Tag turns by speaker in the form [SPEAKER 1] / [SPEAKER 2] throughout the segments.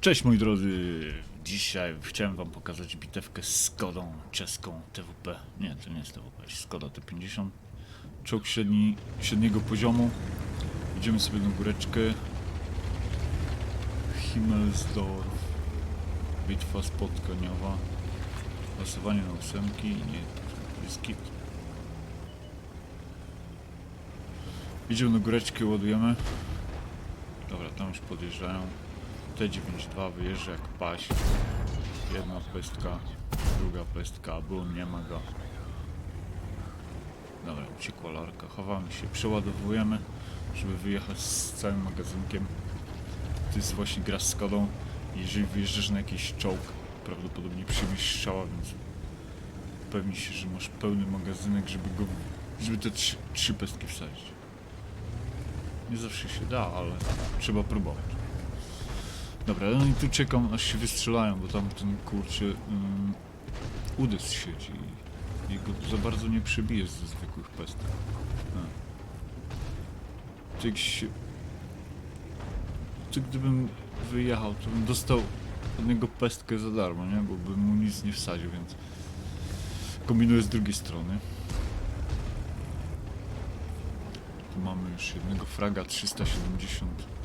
[SPEAKER 1] Cześć moi drodzy, dzisiaj chciałem wam pokazać bitewkę z Skodą czeską TWP. Nie, to nie jest TWP, Skoda T50. Czołg średni, średniego poziomu. Idziemy sobie na góreczkę. Himmelsdorf. Bitwa spotkaniowa. Losowanie na ósemki. Nie, jest kit. Idziemy na góreczkę, ładujemy. Dobra, tam już podjeżdżają. T92 wyjeżdża jak paś. Jedna pestka, druga pestka, boom, nie ma go. Dobra, uciekła larka, chowamy się, przeładowujemy, żeby wyjechać z całym magazynkiem. To jest właśnie gra z Skodą. Jeżeli wyjeżdżasz na jakiś czołg, prawdopodobnie przyjmiesz strzała, więc upewnij się, że masz pełny magazynek, żeby go, żeby te trzy, trzy pestki wsadzić. Nie zawsze się da, ale trzeba próbować. Dobra, no i tu czekam aż się wystrzelają, bo tam ten kurczę um, udys siedzi i go za bardzo nie przebijesz ze zwykłych pestek. A. To jak się... To gdybym wyjechał, to bym dostał od niego pestkę za darmo, nie? Bo bym mu nic nie wsadził, więc kombinuję z drugiej strony. Tu mamy już jednego fraga 370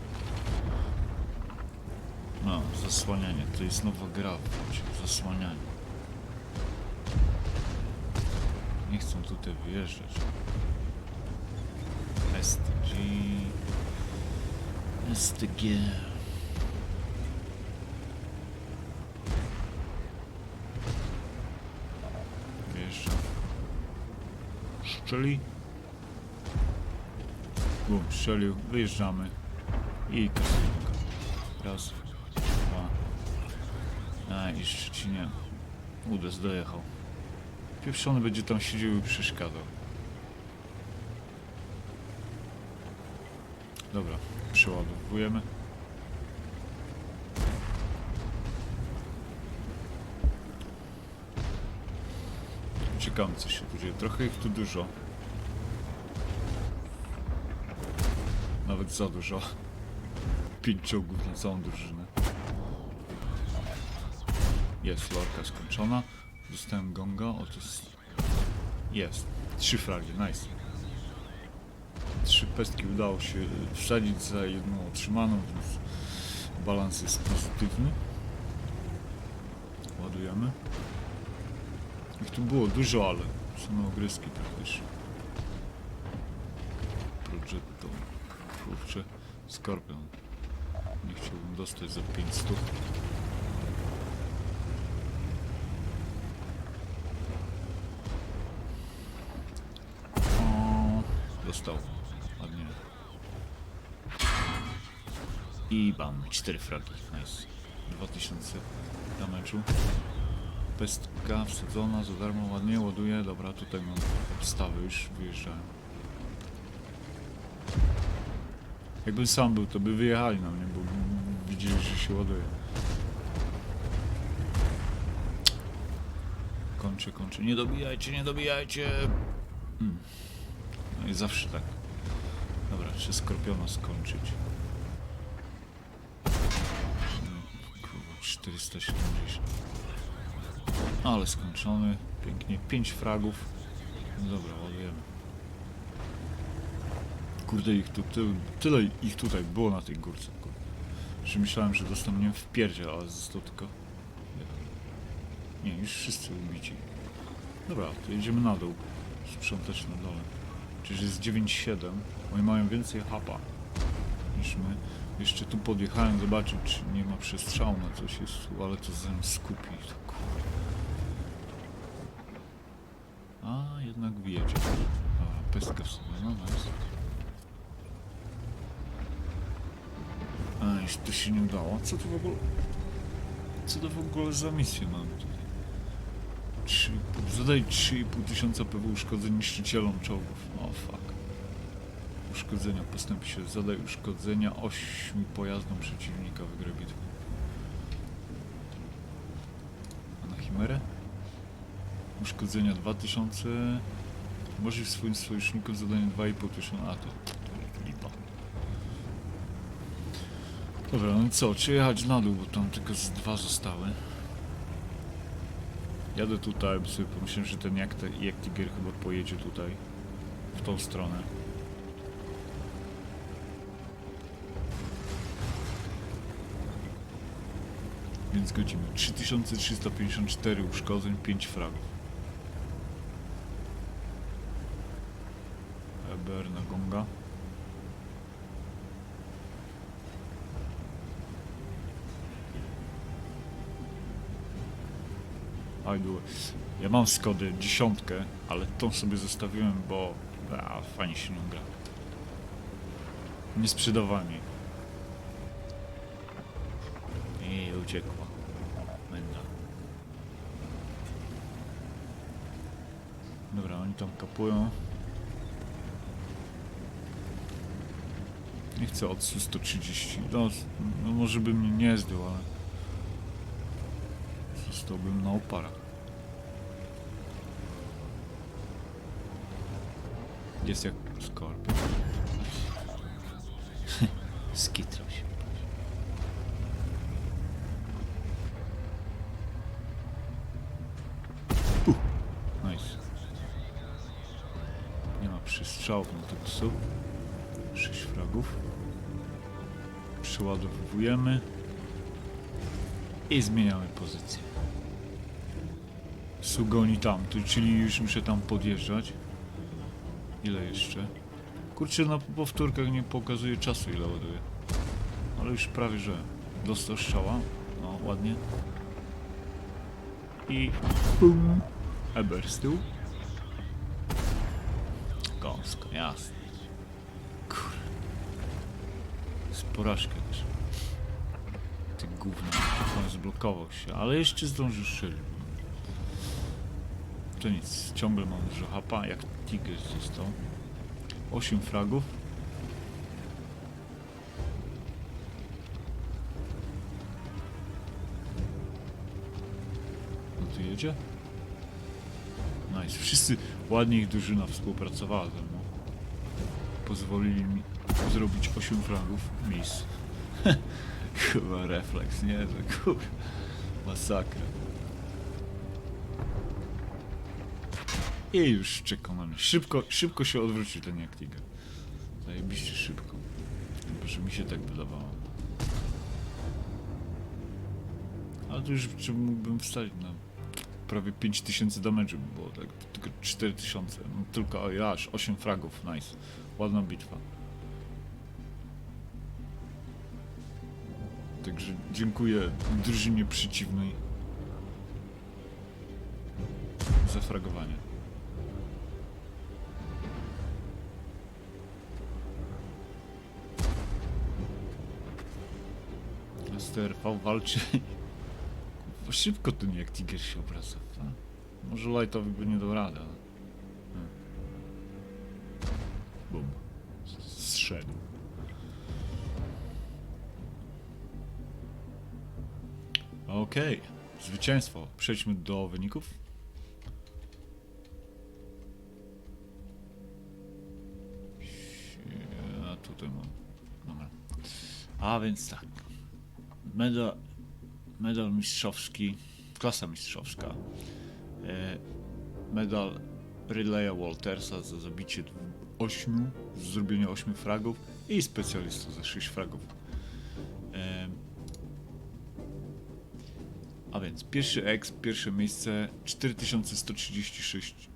[SPEAKER 1] no, zasłanianie. To jest nowa gra. Zasłanianie. Nie chcą tutaj wyjeżdżać. STG... STG... Wyjeżdża. Szczeli. Bum, strzelił. Wyjeżdżamy. I. Raz. A, i Szczecinie. Udes dojechał. Pieprzony będzie tam siedział i przeszkadzał. Dobra, przeładowujemy. Ciekawe co się tu dzieje. Trochę ich tu dużo. Nawet za dużo. Pięć czołgów na całą drużynę. Jest lorka skończona. Dostałem gonga. O, to jest... Jest. Trzy fragi, nice. Trzy pestki udało się wsadzić za jedną otrzymaną, więc balans jest pozytywny. Ładujemy. Ich tu było dużo, ale same ogryski praktycznie. Progetto. Kurczę. Skorpion. Nie chciałbym dostać za 500. dostał. Ładnie. I bam, 4 fragi. Nice. 2000 damage'u. Pestka wsadzona za darmo, ładnie ładuje. Dobra, tutaj mam obstawy już wyjeżdżają. Jakbym sam był, to by wyjechali na mnie, bo widzieli, że się ładuje. Kończę, kończę. Nie dobijajcie, nie dobijajcie! Hmm. No i zawsze tak. Dobra, czy skorpiona skończyć? Hmm, Kurwa, 470. Ale skończony. Pięknie. 5 fragów. No dobra, ładujemy. Kurde, ich tu, ty, tyle ich tutaj było na tej górce. Kurde. Myślałem, że dostaniemy w pierdzie, ale został tylko... Nie, już wszyscy ubici. Dobra, to jedziemy na dół. Sprzątać na dole. Czyż jest 9-7. Oni mają więcej hapa niż my. Jeszcze tu podjechałem zobaczyć, czy nie ma przestrzału na coś jest ale to zamiast skupić. To kurde. A, jednak wyjedzie. A, pestka w sobie, no nice. A, już to się nie udało. Co to w ogóle... Co to w ogóle za misję mam tutaj? 3, zadaj 3,5 tysiąca PW uszkodzeń niszczycielom czołgów. O fuck. Uszkodzenia, postęp się. Zadaj uszkodzenia 8 pojazdom przeciwnika, wygraj bitwę. A na Chimerę? Uszkodzenia 2000. Możesz swoim sojusznikom zadanie 2,5 tysiąca. A to, to lipa. Dobra, no i co, czy jechać na dół, bo tam tylko z dwa zostały. Jadę tutaj, bo sobie pomyślałem, że ten jak, jak Tiger chyba pojedzie tutaj, w tą stronę. Więc godzimy 3354 uszkodzeń, 5 fragów. EBR na gonga. Było. Ja mam Skodę dziesiątkę, ale tą sobie zostawiłem, bo a, fajnie się nią gra. Nie sprzedawałem jej. I uciekła. Menda. Dobra, oni tam kapują. Nie chcę od 130. No, no może by mnie nie zdjął, ale zostałbym na oparach. Jest jak skorpion. Skitrał się. Uh, nice. Nie ma przystrzałów na tego psu. 6 fragów. Przeładowujemy. I zmieniamy pozycję. Sugoni tam, czyli już muszę tam podjeżdżać. Ile jeszcze? Kurczę, na powtórkach nie pokazuje czasu ile ładuje. Ale już prawie, że dostał strzała. No, ładnie. I bum. Eber z tyłu. Gąsko, jasne. Kur... Z porażkę też. Ty gówno, on zblokował się, ale jeszcze zdążył strzelić. To nic, ciągle mam dużo hapa, jak Tiger został. 8 fragów. No tu jedzie? Nice. Wszyscy ładnie ich drużyna współpracowała ze mną. Pozwolili mi zrobić 8 fragów. Miss. Chyba refleks, nie? To kur... Masakra. I już mnie. Szybko, szybko się odwrócił ten jak Tiger. Zajebiście szybko. Że mi się tak wydawało. Ale to już czy mógłbym wstać na prawie 5000 damage'u by było, tak? Tylko 4000. No, tylko oj, aż 8 fragów, nice. Ładna bitwa. Także dziękuję drużynie przeciwnej za fragowanie. STRV walczy. Bo Szybko ten jak Tiger się obraca. a? Może Lightowi by nie dał rady, ale... Hmm. Bum. Zszedł. Okej. Zwycięstwo. Przejdźmy do wyników. A tutaj mam. Dobra. A więc tak. Medal, medal mistrzowski, klasa mistrzowska. E, medal Relaya Waltersa za zabicie 8, zrobienie 8 fragów i specjalista za 6 fragów. E, a więc pierwszy ex, pierwsze miejsce 4136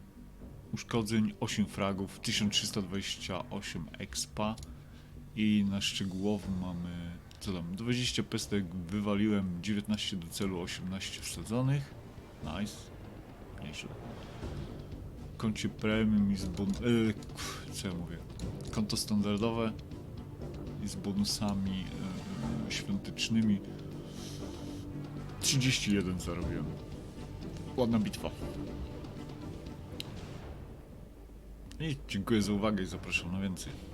[SPEAKER 1] uszkodzeń, 8 fragów, 1328 expa i na szczegółowym mamy co tam, 20 pestek wywaliłem, 19 do celu, 18 wsadzonych. Nice. Nieźle. Koncie premium i z bon... Kuf, co ja mówię? Konto standardowe i z bonusami e, świątecznymi. 31 zarobiłem. Ładna bitwa. I dziękuję za uwagę i zapraszam na więcej.